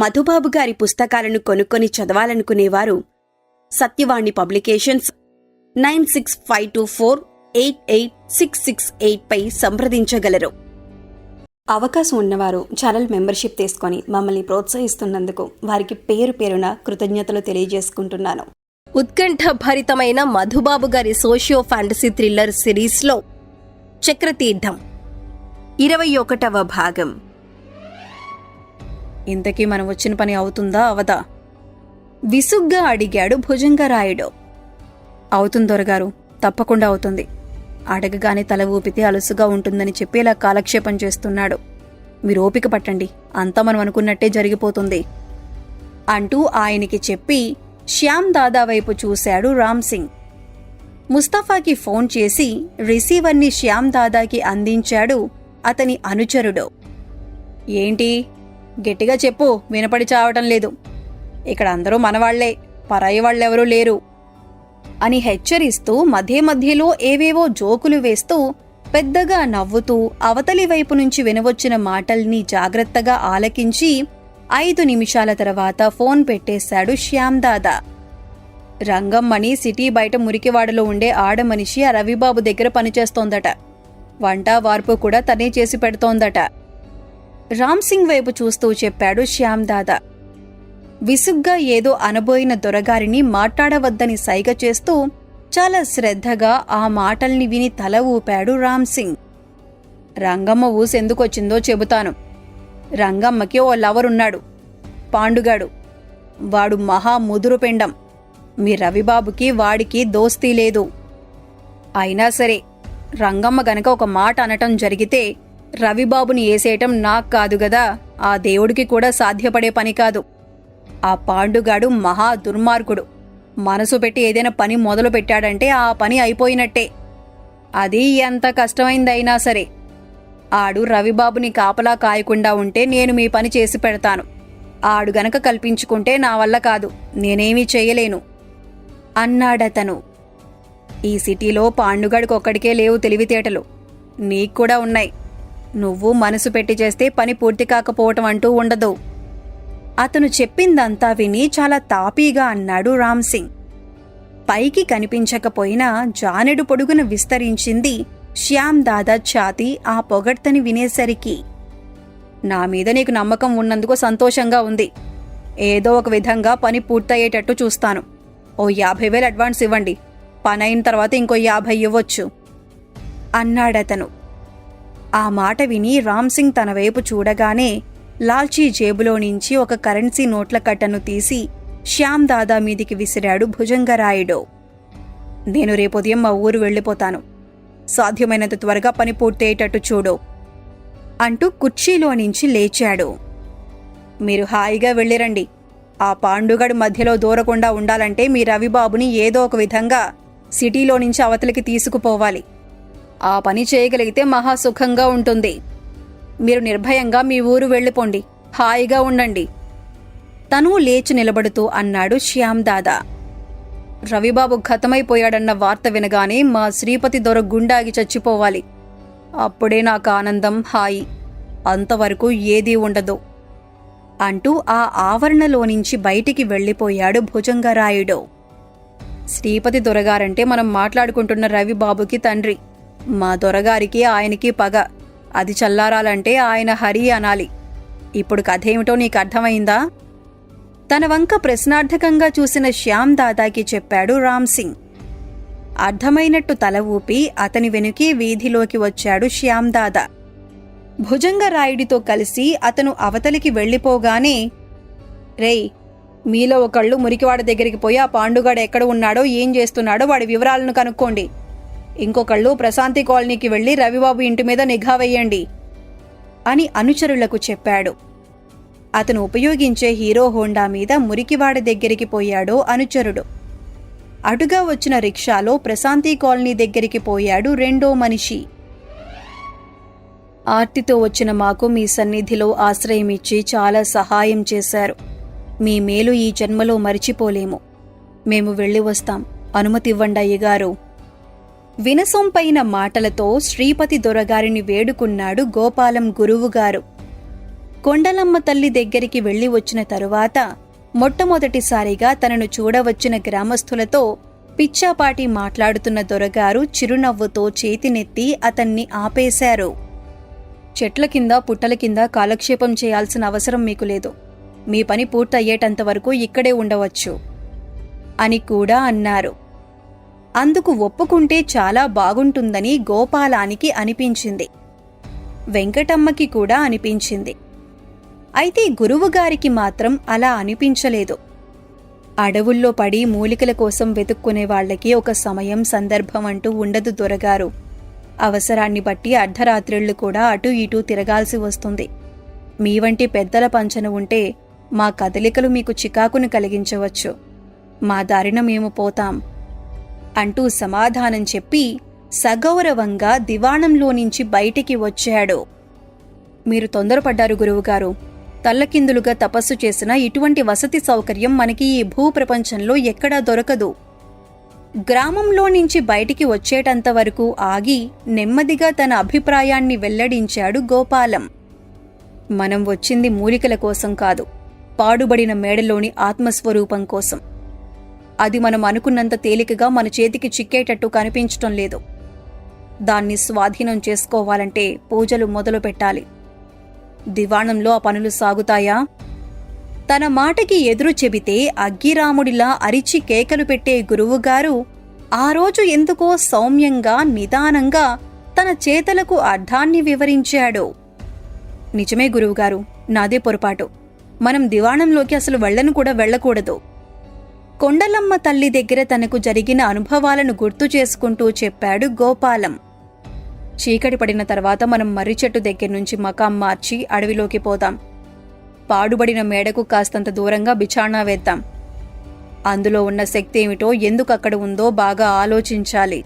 మధుబాబు గారి పుస్తకాలను కొనుక్కొని చదవాలనుకునేవారు. Satyavani publications nine six five two four eight eight six six eight పై సంప్రదించగలరు. అవకాశం ఉన్నవారు ఛానల్ మెంబర్షిప్ తీసుకొని మమ్మల్ని ప్రోత్సహిస్తున్నందుకు వారికి పేరు పేరున కృతజ్ఞతలు తెలియజేసుకుంటున్నాను. ఉత్కంఠ భరితమైన మధుబాబు గారి సోషియో ఫ్యాంటసీ థ్రిల్లర్ సిరీస్లో చక్రతీర్థం ఇరవై ఒకటవ భాగం. ఇంతకీ మనం వచ్చిన పని అవుతుందా? అవదా? విసుగ్గా అడిగాడు భుజంగరాయుడు. అవుతుంది దొరగారు తప్పకుండా అవుతుంది. అడగగానే తల ఊపితే అలుసుగా ఉంటుందని చెప్పేలా కాలక్షేపం చేస్తున్నాడు. మీరు ఓపిక పట్టండి అంతా మనం అనుకున్నట్టే జరిగిపోతుంది. అంటూ ఆయనకి చెప్పి శ్యామ్ దాదా వైపు చూశాడు రామ్ సింగ్. ముస్తఫాకి ఫోన్ చేసి రిసీవర్ని శ్యామ్ దాదాకి అందించాడు అతని అనుచరుడు. ఏంటి? గట్టిగా చెప్పు వినపడి చావటం లేదు. ఇక్కడ అందరూ మనవాళ్ళే పరాయి వాళ్ళెవరూ లేరు. అని హెచ్చరిస్తూ మధ్య మధ్యలో ఏవేవో జోకులు వేస్తూ పెద్దగా నవ్వుతూ అవతలి వైపు నుంచి వినవచ్చిన మాటల్ని జాగ్రత్తగా ఆలకించి ఐదు నిమిషాల తర్వాత ఫోన్ పెట్టేశాడు శ్యామ్ దాదా. రంగమ్మని సిటీ బయట మురికివాడలో ఉండే ఆడమనిషి ఆ రవిబాబు దగ్గర పనిచేస్తోందట. వంట వార్పు కూడా తనే చేసి పెడుతోందట. రామ్ సింగ్ వైపు చూస్తూ చెప్పాడు శ్యామ్ దాదా. విసుగ్గా ఏదో అనబోయిన దొరగారిని మాట్లాడవద్దని సైగ చేస్తూ చాలా శ్రద్ధగా ఆ మాటల్ని విని తల ఊపాడు రామ్ సింగ్. రంగమ్మ ఊసెందుకొచ్చిందో చెబుతాను. రంగమ్మకి ఓ లవరున్నాడు పాండుగాడు. వాడు మహా ముదురు పెండం. మీ రవిబాబుకి వాడికి దోస్తీ లేదు. అయినా సరే రంగమ్మ గనక ఒక మాట అనటం జరిగితే రవిబాబుని ఏసేయటం నాకు కాదు గదా. ఆ దేవుడికి కూడా సాధ్యపడే పని కాదు. ఆ పాండుగాడు మహా దుర్మార్గుడు. మనసు పెట్టి ఏదైనా పని మొదలు పెట్టాడంటే ఆ పని అయిపోయినట్టే. అది ఎంత కష్టమైందైనా సరే. ఆడు రవిబాబుని కాపలా కాయకుండా ఉంటే నేను మీ పని చేసి పెడతాను. ఆడు గనక కల్పించుకుంటే నా వల్ల కాదు. నేనేమీ చేయలేను. అన్నాడతను. ఈ సిటీలో పాండుగాడికి ఒక్కడికే లేవు తెలివితేటలు. నీకు కూడా ఉన్నాయి. నువ్వు మనసు పెట్టి చేస్తే పని పూర్తి కాకపోవటం అంటూ ఉండదు. అతను చెప్పిందంతా విని చాలా తాపీగా అన్నాడు రామ్ సింగ్ పైకి కనిపించకపోయినా జానెడు పొడుగున విస్తరించింది శ్యామ్ దాదా ఛాతి ఆ పొగడ్తని వినేసరికి నా మీద నీకు నమ్మకం ఉన్నందుకు సంతోషంగా ఉంది. ఏదో ఒక విధంగా పని పూర్తయ్యేటట్టు చూస్తాను. ఓ యాభై వేలు అడ్వాన్స్ ఇవ్వండి. పని అయిన తర్వాత ఇంకో యాభై ఇవ్వచ్చు. అన్నాడతను. ఆ మాట విని రామ్ సింగ్ తన వైపు చూడగానే లాల్చీ జేబులో నుంచి ఒక కరెన్సీ నోట్ల కట్టను తీసి శ్యామ్ దాదా మీదికి విసిరాడు భుజంగరాయుడు. నేను రేపుదయం మా ఊరు వెళ్ళిపోతాను. సాధ్యమైనంత త్వరగా పని పూర్తయ్యేటట్టు చూడు అంటూ కుర్చీలో నుంచి లేచాడు. మీరు హాయిగా వెళ్ళిరండి. ఆ పాండుగడు మధ్యలో దూరకుండా ఉండాలంటే మీ రవిబాబుని ఏదో ఒక విధంగా సిటీలో నుంచి అవతలికి తీసుకుపోవాలి. ఆ పని చేయగలిగితే మహాసుఖంగా ఉంటుంది. మీరు నిర్భయంగా మీ ఊరు వెళ్ళిపోండి. హాయిగా ఉండండి. తను లేచి నిలబడుతూ అన్నాడు శ్యామ్ దాదా. రవిబాబు ఖతమైపోయాడన్న వార్త వినగానే మా శ్రీపతి దొర గుండాగి చచ్చిపోవాలి. అప్పుడే నాకు ఆనందం హాయి. అంతవరకు ఏదీ ఉండదు. అంటూ ఆ ఆవరణలో నుంచి బయటికి వెళ్ళిపోయాడు భుజంగరాయుడు. శ్రీపతి దొరగారంటే మనం మాట్లాడుకుంటున్న రవిబాబుకి తండ్రి. మా దొరగారికి ఆయనకి పగ. అది చల్లారాలంటే ఆయన హరి అనాలి. ఇప్పుడు కథేమిటో నీకు అర్థమైందా? తన వంక ప్రశ్నార్థకంగా చూసిన శ్యామ్ దాదాకి చెప్పాడు రామ్ సింగ్. అర్థమైనట్టు తల ఊపి అతని వెనుకి వీధిలోకి వచ్చాడు శ్యామ్ దాదా. భుజంగరాయుడితో కలిసి అతను అవతలికి వెళ్ళిపోగానే రేయ్ మీలో ఒకళ్ళు మురికివాడ దగ్గరికి పోయి ఆ పాండుగాడు ఎక్కడ ఉన్నాడో ఏం చేస్తున్నాడో వాడి వివరాలను కనుక్కోండి. ఇంకొకళ్ళు ప్రశాంతి కాలనీకి వెళ్ళి రవిబాబు ఇంటి మీద నిఘా వెయ్యండి అని అనుచరులకు చెప్పాడు. అతను ఉపయోగించే హీరో హోండా మీద మురికివాడ దగ్గరికి పోయాడో అనుచరుడు. అటుగా వచ్చిన రిక్షాలో ప్రశాంతి కాలనీ దగ్గరికి పోయాడు రెండో మనిషి. ఆర్తితో వచ్చిన మాకు మీ సన్నిధిలో ఆశ్రయమిచ్చి చాలా సహాయం చేశారు. మీ మేలు ఈ జన్మలో మరిచిపోలేము. మేము వెళ్ళి వస్తాం. అనుమతి ఇవ్వండి అయ్యగారు. వినసొంపైన మాటలతో శ్రీపతి దొరగారిని వేడుకున్నాడు గోపాలం గురువుగారు. కొండలమ్మ తల్లి దగ్గరికి వెళ్ళి వచ్చిన తరువాత మొట్టమొదటిసారిగా తనను చూడవచ్చిన గ్రామస్తులతో పిచ్చాపాటి మాట్లాడుతున్న దొరగారు చిరునవ్వుతో చేతినెత్తి అతన్ని ఆపేశారు. చెట్ల కింద పుట్టల కింద కాలక్షేపం చేయాల్సిన అవసరం మీకు లేదు. మీ పని పూర్తయ్యేటంత వరకు ఇక్కడే ఉండవచ్చు అని కూడా అన్నారు. అందుకు ఒప్పుకుంటే చాలా బాగుంటుందని గోపాలానికి అనిపించింది. వెంకటమ్మకి కూడా అనిపించింది. అయితే గురువుగారికి మాత్రం అలా అనిపించలేదు. అడవుల్లో పడి మూలికల కోసం వెతుక్కునే వాళ్ళకి ఒక సమయం సందర్భం అంటూ ఉండదు దొరగారు. అవసరాన్ని బట్టి అర్ధరాత్రిళ్ళు కూడా అటూ ఇటూ తిరగాల్సి వస్తుంది. మీ వంటి పెద్దల పంచన ఉంటే మా కదలికలు మీకు చికాకును కలిగించవచ్చు. మా దారిన మేము పోతాం. అంటూ సమాధానం చెప్పి సగౌరవంగా దివాణంలో నుంచి బయటికి వచ్చాడు. మీరు తొందరపడ్డారు గురువుగారు. తల్లకిందులుగా తపస్సు చేసిన ఇటువంటి వసతి సౌకర్యం మనకి ఈ భూప్రపంచంలో ఎక్కడా దొరకదు. గ్రామంలో నుంచి బయటికి వచ్చేటంత వరకు ఆగి నెమ్మదిగా తన అభిప్రాయాన్ని వెల్లడించాడు గోపాలం. మనం వచ్చింది మూలికల కోసం కాదు పాడుబడిన మేడలోని ఆత్మస్వరూపం కోసం. అది మనం అనుకున్నంత తేలికగా మన చేతికి చిక్కేటట్టు కనిపించటం లేదు. దాన్ని స్వాధీనం చేసుకోవాలంటే పూజలు మొదలు పెట్టాలి. దివాణంలో ఆ పనులు సాగుతాయా? తన మాటకి ఎదురు చెబితే అగ్గిరాముడిలా అరిచి కేకలు పెట్టే గురువుగారు ఆ రోజు ఎందుకో సౌమ్యంగా నిదానంగా తన చేతలకు అర్థాన్ని వివరించాడు. నిజమే గురువుగారు నాదే పొరపాటు. మనం దివాణంలోకి అసలు వెళ్ళను కూడా వెళ్ళకూడదు. కొండలమ్మ తల్లి దగ్గర తనకు జరిగిన అనుభవాలను గుర్తు చేసుకుంటూ చెప్పాడు గోపాలం. చీకటి పడిన తర్వాత మనం మర్రి చెట్టు దగ్గర నుంచి మకాం మార్చి అడవిలోకి పోదాం. పాడుబడిన మేడకు కాస్తంత దూరంగా బిచాణా వేద్దాం. అందులో ఉన్న శక్తి ఏమిటో ఎందుకు అక్కడ ఉందో బాగా ఆలోచించాలి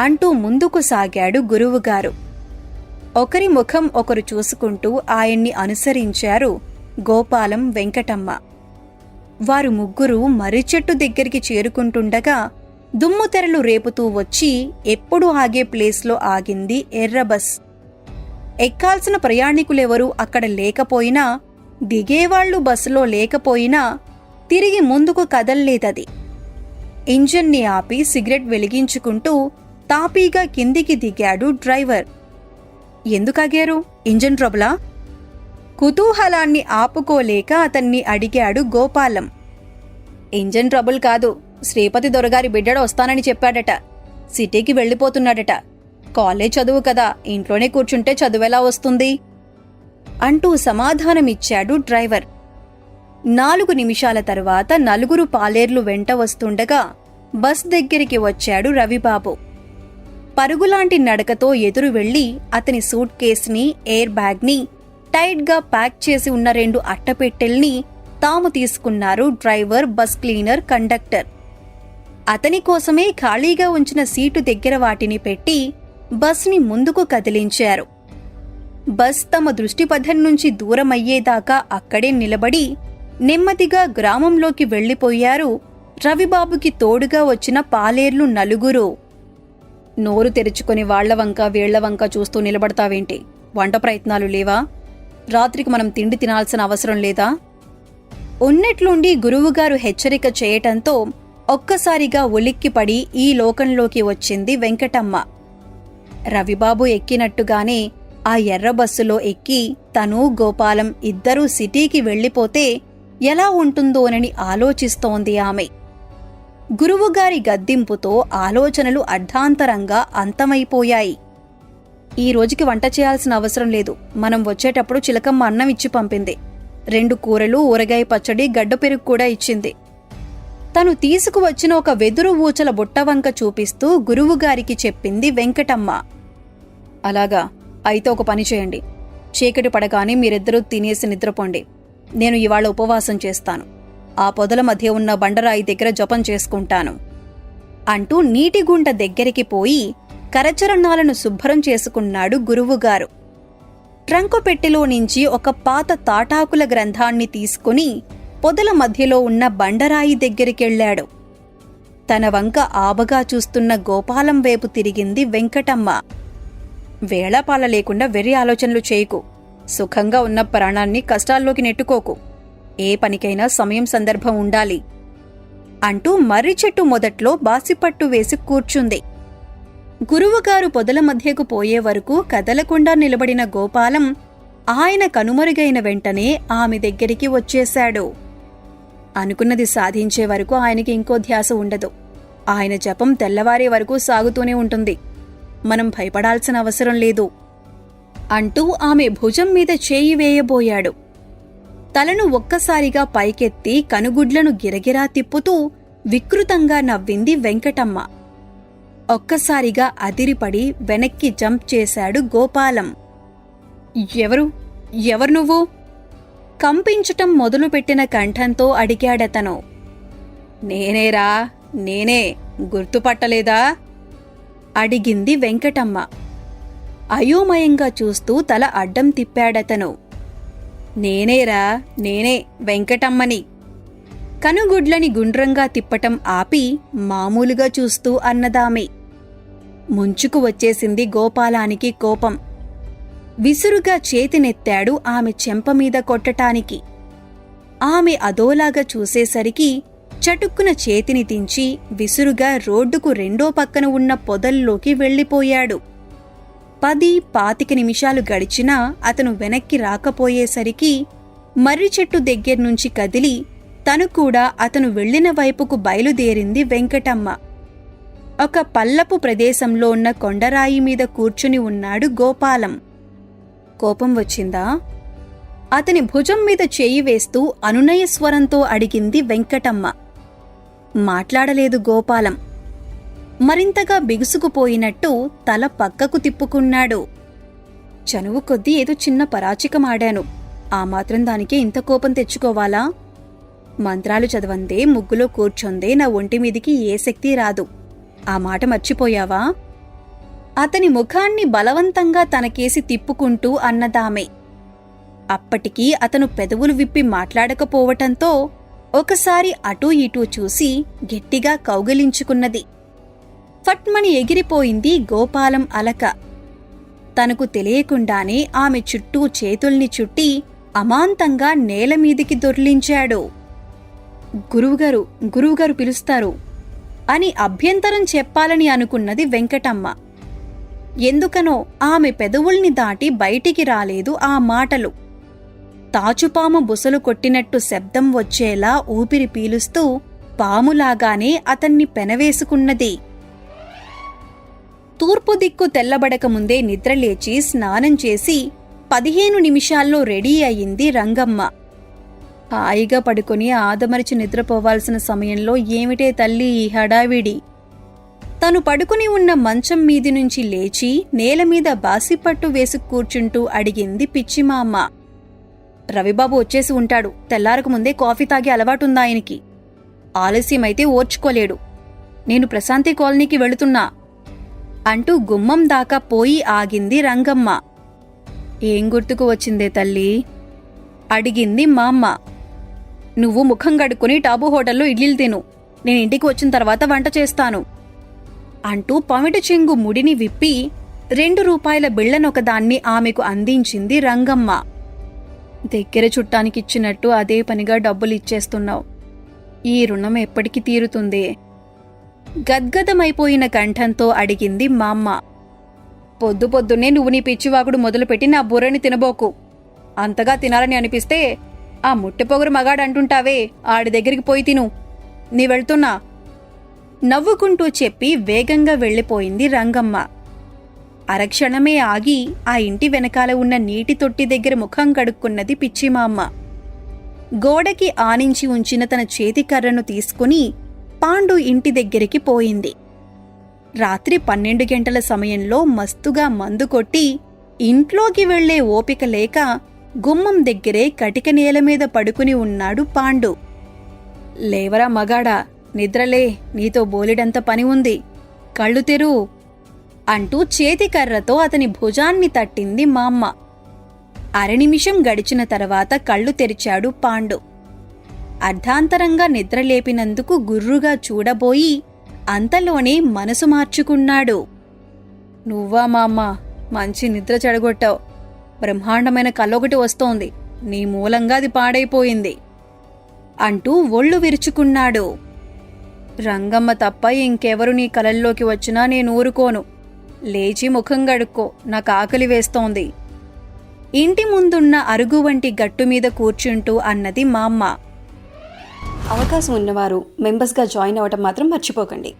అంటూ ముందుకు సాగాడు గురువుగారు. ఒకరి ముఖం ఒకరు చూసుకుంటూ ఆయన్ని అనుసరించారు గోపాలం వెంకటమ్మ. వారు ముగ్గురు మర్రి చెట్టు దగ్గరికి చేరుకుంటుండగా దుమ్ము తెరలు రేపుతూ వచ్చి ఎప్పుడు ఆగే ప్లేస్లో ఆగింది ఎర్ర బస్. ఎక్కాల్సిన ప్రయాణికులెవరూ అక్కడ లేకపోయినా దిగేవాళ్ళు బస్సులో లేకపోయినా తిరిగి ముందుకు కదల్లేదది. ఇంజన్ని ఆపి సిగరెట్ వెలిగించుకుంటూ తాపీగా కిందికి దిగాడు డ్రైవర్. ఎందుకగారు ఇంజన్ ట్రబులా? కుతూహలాన్ని ఆపుకోలేక అతన్ని అడిగాడు గోపాలం. ఇంజన్ ట్రబుల్ కాదు. శ్రీపతి దొరగారి బిడ్డడు వస్తానని చెప్పాడట. సిటీకి వెళ్ళిపోతున్నాడట. కాలేజ్ చదువు కదా. ఇంట్లోనే కూర్చుంటే చదువెలా వస్తుంది? అంటూ సమాధానమిచ్చాడు డ్రైవర్. నాలుగు నిమిషాల తరువాత నలుగురు పాలేర్లు వెంట వస్తుండగా బస్ దగ్గరికి వచ్చాడు రవిబాబు. పరుగులాంటి నడకతో ఎదురు వెళ్ళి అతని సూట్ కేస్ని ఎయిర్ బ్యాగ్ని టైట్గా ప్యాక్ చేసి ఉన్న రెండు అట్టపెట్టెల్ని తాము తీసుకున్నారు డ్రైవర్ బస్ క్లీనర్ కండక్టర్. అతని కోసమే ఖాళీగా ఉంచిన సీటు దగ్గర వాటిని పెట్టి బస్ని ముందుకు కదిలించారు. బస్ తమ దృష్టిపథం నుంచి దూరమయ్యేదాకా అక్కడే నిలబడి నెమ్మదిగా గ్రామంలోకి వెళ్ళిపోయారు రవిబాబుకి తోడుగా వచ్చిన పాలేర్లు నలుగురు. నోరు తెరుచుకొని వాళ్ళ వంక వీళ్ళ వంక చూస్తూ నిలబడతావేంటి? వంట ప్రయత్నాలు లేవా? రాత్రికి మనం తిండి తినాల్సిన అవసరం లేదా? ఉన్నట్లుండి గురువుగారు హెచ్చరిక చేయటంతో ఒక్కసారిగా ఉలిక్కిపడి ఈ లోకంలోకి వచ్చింది వెంకటమ్మ. రవిబాబు ఎక్కినట్టుగానే ఆ ఎర్ర బస్సులో ఎక్కి తను గోపాలం ఇద్దరూ సిటీకి వెళ్ళిపోతే ఎలా ఉంటుందోనని ఆలోచిస్తోంది ఆమె. గురువుగారి గద్దింపుతో ఆలోచనలు అర్ధాంతరంగా అంతమైపోయాయి. ఈ రోజుకి వంట చేయాల్సిన అవసరం లేదు. మనం వచ్చేటప్పుడు చిలకమ్మ అన్నం ఇచ్చి పంపింది. రెండు కూరలు ఊరగాయ పచ్చడి గడ్డ పెరుగు కూడా ఇచ్చింది. తను తీసుకువచ్చిన ఒక వెదురు ఊచల బుట్టవంక చూపిస్తూ గురువుగారికి చెప్పింది వెంకటమ్మ. అలాగా అయితే ఒక పని చేయండి. చీకటి పడగానే మీరిద్దరూ తినేసి నిద్రపోండి. నేను ఇవాళ ఉపవాసం చేస్తాను. ఆ పొదల మధ్య ఉన్న బండరాయి దగ్గర జపం చేసుకుంటాను. అంటూ నీటిగుంట దగ్గరికి పోయి కరచరణాలను శుభ్రం చేసుకున్నాడు గురువుగారు. ట్రంకు పెట్టెలో నుంచి ఒక పాత తాటాకుల గ్రంథాన్ని తీసుకుని పొదల మధ్యలో ఉన్న బండరాయి దగ్గరికెళ్ళాడు తన వంక ఆబగా చూస్తున్న గోపాలం వైపు తిరిగింది వెంకటమ్మ. వేళాపాల లేకుండా వెర్రి ఆలోచనలు చేయకు. సుఖంగా ఉన్న ప్రాణాన్ని కష్టాల్లోకి నెట్టుకోకు. ఏ పనికైనా సమయం సందర్భం ఉండాలి. అంటూ మర్రి చెట్టు మొదట్లో బాసిపట్టు వేసి కూర్చుంది. గురువుగారు పొదల మధ్యకు పోయే వరకు కదలకుండా నిలబడిన గోపాలం ఆయన కనుమరుగైన వెంటనే ఆమె దగ్గరికి వచ్చేశాడు. అనుకున్నది సాధించే వరకు ఆయనకి ఇంకో ధ్యాస ఉండదు. ఆయన జపం తెల్లవారే వరకు సాగుతూనే ఉంటుంది. మనం భయపడాల్సిన అవసరం లేదు. అంటూ ఆమె భుజం మీద చేయి వేయబోయాడు. తలను ఒక్కసారిగా పైకెత్తి కనుగుడ్లను గిరగిరా తిప్పుతూ వికృతంగా నవ్వింది వెంకటమ్మ. ఒక్కసారిగా అదిరిపడి వెనక్కి జంప్ చేశాడు గోపాలం. ఎవరు? ఎవరు నువ్వు? కంపించటం మొదలుపెట్టిన కంఠంతో అడిగాడతను. నేనేరా? నేనే. గుర్తుపట్టలేదా? అడిగింది వెంకటమ్మ. అయోమయంగా చూస్తూ తల అడ్డం తిప్పాడతను. నేనేరా? నేనే వెంకటమ్మని. కనుగుడ్లని గుండ్రంగా తిప్పటం ఆపి మామూలుగా చూస్తూ అన్నదామె. ముంచుకు వచ్చేసింది గోపాలానికి కోపం. విసురుగా చేతినెత్తాడు ఆమె చెంపమీద కొట్టటానికి. ఆమె అదోలాగా చూసేసరికి చటుక్కున చేతిని దించి విసురుగా రోడ్డుకు రెండో పక్కన ఉన్న పొదల్లోకి వెళ్ళిపోయాడు. పది పాతిక నిమిషాలు గడిచినా అతను వెనక్కి రాకపోయేసరికి మర్రి చెట్టు దగ్గర్నుంచి కదిలి తను కూడా అతను వెళ్ళిన వైపుకు బయలుదేరింది వెంకటమ్మ. ఒక పల్లపు ప్రదేశంలో ఉన్న కొండరాయి మీద కూర్చుని ఉన్నాడు గోపాలం. కోపం వచ్చిందా? అతని భుజం మీద చేయి వేస్తూ అనునయ స్వరంతో అడిగింది వెంకటమ్మ. మాట్లాడలేదు గోపాలం. మరింతగా బిగుసుకుపోయినట్టు తల పక్కకు తిప్పుకున్నాడు. చనువు కొద్దీ ఏదో చిన్న పరాచికమాడాను. ఆ మాత్రం దానికే ఇంత కోపం తెచ్చుకోవాలా? మంత్రాలు చదవందే ముగ్గులో కూర్చొందే నా ఒంటి మీదికి ఏ శక్తి రాదు. ఆ మాట మర్చిపోయావా? అతని ముఖాన్ని బలవంతంగా తనకేసి తిప్పుకుంటూ అన్నదామె. అప్పటికి అతను పెదవులు విప్పి మాట్లాడకపోవటంతో ఒకసారి అటూ ఇటూ చూసి గట్టిగా కౌగిలించుకున్నది. ఫట్మని ఎగిరిపోయింది గోపాలం అలక. తనకు తెలియకుండానే ఆమె చుట్టూ చేతుల్ని చుట్టి అమాంతంగా నేలమీదికి దొర్లించాడు. గురువుగారు గురువుగారు పిలుస్తారు అని అభ్యంతరం చెప్పాలని అనుకున్నది వెంకటమ్మ. ఎందుకనో ఆమె పెదవుల్ని దాటి బయటికి రాలేదు ఆ మాటలు. తాచుపాము బుసలు కొట్టినట్టు శబ్దం వచ్చేలా ఊపిరి పీలుస్తూ పాములాగానే అతన్ని పెనవేసుకున్నది. తూర్పు దిక్కు తెల్లబడక ముందే నిద్రలేచి స్నానం చేసి పదిహేను నిమిషాల్లో రెడీ అయింది రంగమ్మ. హాయిగా పడుకొని ఆదమరిచి నిద్రపోవాల్సిన సమయంలో ఏమిటే తల్లి ఈ హడావిడి? తను పడుకుని ఉన్న మంచం మీది నుంచి లేచి నేలమీద బాసిపట్టు వేసి కూర్చుంటూ అడిగింది పిచ్చిమామ్మ రవిబాబు వచ్చేసి ఉంటాడు. తెల్లారకు ముందే కాఫీ తాగే అలవాటుందా ఆయనకి? ఆలస్యమైతే ఓర్చుకోలేడు. నేను ప్రశాంతి కాలనీకి వెళుతున్నా అంటూ గుమ్మం దాకా పోయి ఆగింది రంగమ్మ. ఏం గుర్తుకు వచ్చిందే తల్లి? అడిగింది మా అమ్మ నువ్వు ముఖం కడుక్కుని టాబు హోటల్లో ఇడ్లీలు తిను. నేను ఇంటికి వచ్చిన తర్వాత వంట చేస్తాను. అంటూ పమిట చెంగు ముడిని విప్పి రెండు రూపాయల బిళ్ళనొకదాన్ని ఆమెకు అందించింది రంగమ్మ. దగ్గర చుట్టానికిచ్చినట్టు అదే పనిగా డబ్బులు ఇచ్చేస్తున్నావు ఈ రుణం ఎప్పటికి తీరుతుంది? గద్గదమైపోయిన కంఠంతో అడిగింది మామ్మ. పొద్దు పొద్దున్నే నువ్వు నీ పిచ్చివాకుడు మొదలుపెట్టి నా బుర్రని తినబోకు. అంతగా తినాలని అనిపిస్తే ఆ ముట్టెపొగరు మగాడంటుంటావే ఆడి దగ్గరికి పోయి తిను. నీ వెళ్తున్నా. నవ్వుకుంటూ చెప్పి వేగంగా వెళ్ళిపోయింది రంగమ్మ. అరక్షణమే ఆగి ఆ ఇంటి వెనకాల ఉన్న నీటి తొట్టి దగ్గర ముఖం కడుక్కున్నది పిచ్చిమామ్మ గోడకి ఆనించి ఉంచిన తన చేతికర్రను తీసుకుని పాండు ఇంటి దగ్గరికి పోయింది. రాత్రి పన్నెండు గంటల సమయంలో మస్తుగా మందు కొట్టి ఇంట్లోకి వెళ్ళే ఓపిక లేక గుమ్మం దగ్గరే కటిక నేల మీద పడుకుని ఉన్నాడు పాండు. లేవరా మగాడా నిద్రలే నీతో బోలెడంత పని ఉంది. కళ్ళు తెరు అంటూ చేతికర్రతో అతని భుజాన్ని తట్టింది మా అమ్మ అరనిమిషం గడిచిన తర్వాత కళ్ళు తెరిచాడు పాండు. అర్ధాంతరంగా నిద్రలేపినందుకు గుర్రుగా చూడబోయి అంతలోనే మనసు మార్చుకున్నాడు. నువ్వా మామ్మ మంచి నిద్ర చెడగొట్టావు. బ్రహ్మాండమైన కలొకటి వస్తోంది. నీ మూలంగా అది పాడైపోయింది. అంటూ ఒళ్ళు విరుచుకున్నాడు. రంగమ్మ తప్ప ఇంకెవరు నీ కలల్లోకి వచ్చినా నేను ఊరుకోను. లేచి ముఖం గడుక్కో నాకు ఆకలి వేస్తోంది. ఇంటి ముందున్న అరుగు వంటి గట్టు మీద కూర్చుంటూ అన్నది మా అమ్మ. అవకాశం ఉన్నవారు మెంబర్స్గా జాయిన్ అవ్వటం మాత్రం మర్చిపోకండి.